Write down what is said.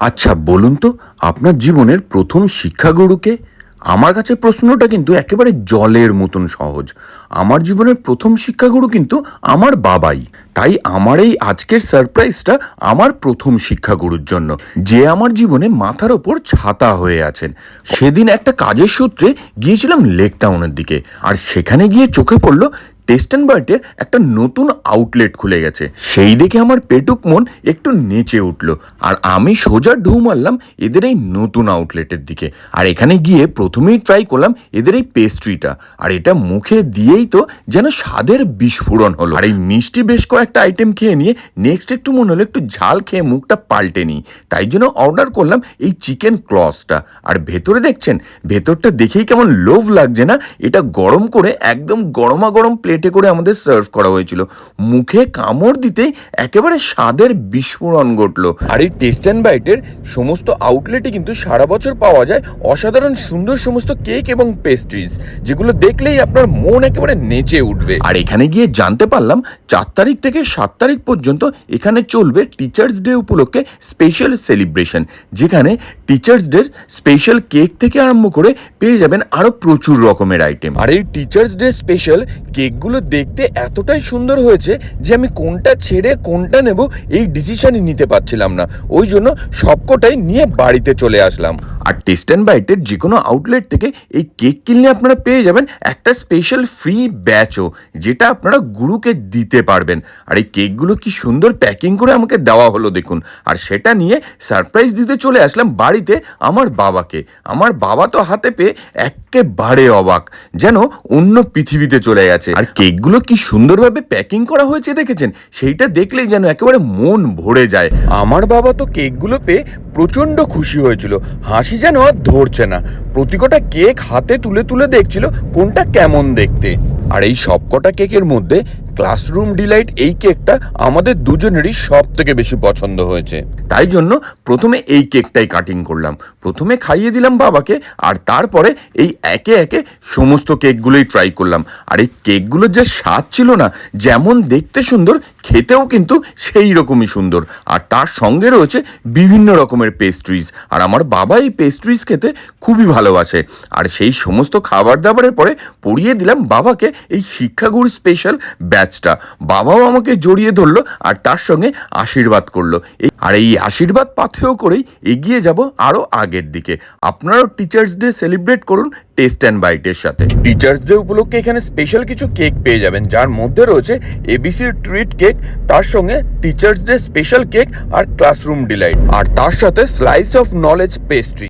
আচ্ছা বলুন তো, আপনার জীবনের প্রথম শিক্ষাগুরুকে? আমার কাছে প্রশ্নটা কিন্তু একেবারে জলের মতন সহজ। আমার জীবনের প্রথম শিক্ষাগুরু কিন্তু আমার বাবাই। তাই আমার এই আজকের সারপ্রাইজটা আমার প্রথম শিক্ষাগুরুর জন্য, যে আমার জীবনে মাথার ওপর ছাতা হয়ে আছেন। সেদিন একটা কাজের সূত্রে গিয়েছিলাম লেক টাউনের দিকে, আর সেখানে গিয়ে চোখে পড়ল টেস্টেন বার্টের একটা নতুন আউটলেট খুলে গেছে। সেই দেখে আমার পেটুক মন একটু নেচে উঠল, আর আমি সোজা ঢু মারলাম এদের এই নতুন আউটলেটের দিকে। আর এখানে গিয়ে প্রথমেই ট্রাই করলাম এদের এই পেস্ট্রিটা আর এটা মুখে দিয়েই তো যেন স্বাদের বিস্ফোরণ হলো। আর এই মিষ্টি বেশ কয়েকটা আইটেম খেয়ে নিয়ে নেক্সট একটু মনে হলো একটু ঝাল খেয়ে মুখটা পাল্টে নিই। তাই জন্য অর্ডার করলাম এই চিকেন ক্লসটা আর ভেতরে দেখছেন, ভেতরটা দেখেই কেমন লোভ লাগছে না? এটা গরম করে একদম গরমা গরম প্লেটে করে আমাদের সার্ভ করা হয়েছিল। মুখে কামড় দিতেই একেবারে স্বাদের বিস্ফোরণ ঘটলো। আর এই টেস্ট অ্যান্ড বাইটের সমস্ত আউটলেটে কিন্তু সারা বছর পাওয়া যায় অসাধারণ সুন্দর সমস্ত কেক এবং পেস্ট্রিজ যেগুলো দেখলেই আপনার মন একেবারে নেচে উঠবে। আর এখানে গিয়ে জানতে পারলাম, চার তারিখ থেকে সাত তারিখ পর্যন্ত এখানে চলবে টিচার্স ডে উপলক্ষে স্পেশাল সেলিব্রেশন যেখানে টিচার্স ডে স্পেশাল কেক থেকে আরম্ভ করে পেয়ে যাবেন আরও প্রচুর রকমের আইটেম আর এই টিচার্স ডে স্পেশাল কেকগুলো দেখতে এতটাই সুন্দর হয়েছে যে আমি কোনটা ছেড়ে কোনটা নেব এই ডিসিশনই নিতে পারছিলাম না। ওই জন্য সবকটাই নিয়ে বাড়িতে চলে আসলাম। আর টেস্ট অ্যান্ড বাইটের যে কোনো আউটলেট থেকে এই কেক কিনলে আপনারা পেয়ে যাবেন একটা স্পেশাল ফ্রি ব্যাচও যেটা আপনারা গুরুকে দিতে পারবেন। আর এই কেকগুলো কি সুন্দর প্যাকিং করে আমাকে দেওয়া হলো দেখুন। আর সেটা নিয়ে সারপ্রাইজ দিতে চলে আসলাম বাড়িতে আমার বাবাকে। আমার বাবা তো হাতে পেয়ে একেবারে অবাক, যেন অন্য পৃথিবীতে চলে গেছে। আর কেকগুলো কি সুন্দরভাবে প্যাকিং করা হয়েছে দেখেছেন? সেইটা দেখলেই যেন একেবারে মন ভরে যায়। আমার বাবা তো কেকগুলো পেয়ে প্রচণ্ড খুশি হয়েছিল। হাসি যেন আর ধরছে না। প্রতিকটা কেক হাতে তুলে তুলে দেখছিল কোনটা কেমন দেখতে। আর এই সবকটা কেকের মধ্যে ক্লাসরুম ডিলাইট এই কেকটা আমাদের দুজনেরই সব থেকে বেশি পছন্দ হয়েছে। তাই জন্য প্রথমে এই কেকটাই কাটিং করলাম। প্রথমে খাইয়ে দিলাম বাবাকে আর তারপরে এই একে একে সমস্ত কেকগুলোই ট্রাই করলাম। আর এই কেকগুলোর যে স্বাদ ছিল না, যেমন দেখতে সুন্দর খেতেও কিন্তু সেই রকমই সুন্দর। আর তার সঙ্গে রয়েছে বিভিন্ন রকমের পেস্ট্রিজ আর আমার বাবা এই পেস্ট্রিজ খেতে খুবই ভালোবাসে। আর সেই সমস্ত খাবার দাবারের পরে পরিয়ে দিলাম বাবাকে এই শিক্ষাগুরু স্পেশাল ব্যাচটা বাবাও আমাকে জড়িয়ে ধরলো আর তার সঙ্গে আশীর্বাদ করল। আর এই আশীর্বাদ পাথেয় করেই এগিয়ে যাব আরও আগের দিকে। আপনারাও টিচার্স ডে সেলিব্রেট করুন টেস্ট অ্যান্ড বাইটের সাথে। টিচার্স ডে উপলক্ষে এখানে স্পেশাল কিছু কেক পেয়ে যাবেন। যার মধ্যে রয়েছে এবিসির ট্রিট কেক তার সঙ্গে টিচার্স ডে স্পেশাল কেক আর ক্লাসরুম ডিলাইট আর তার সাথে স্লাইস অফ নলেজ পেস্ট্রি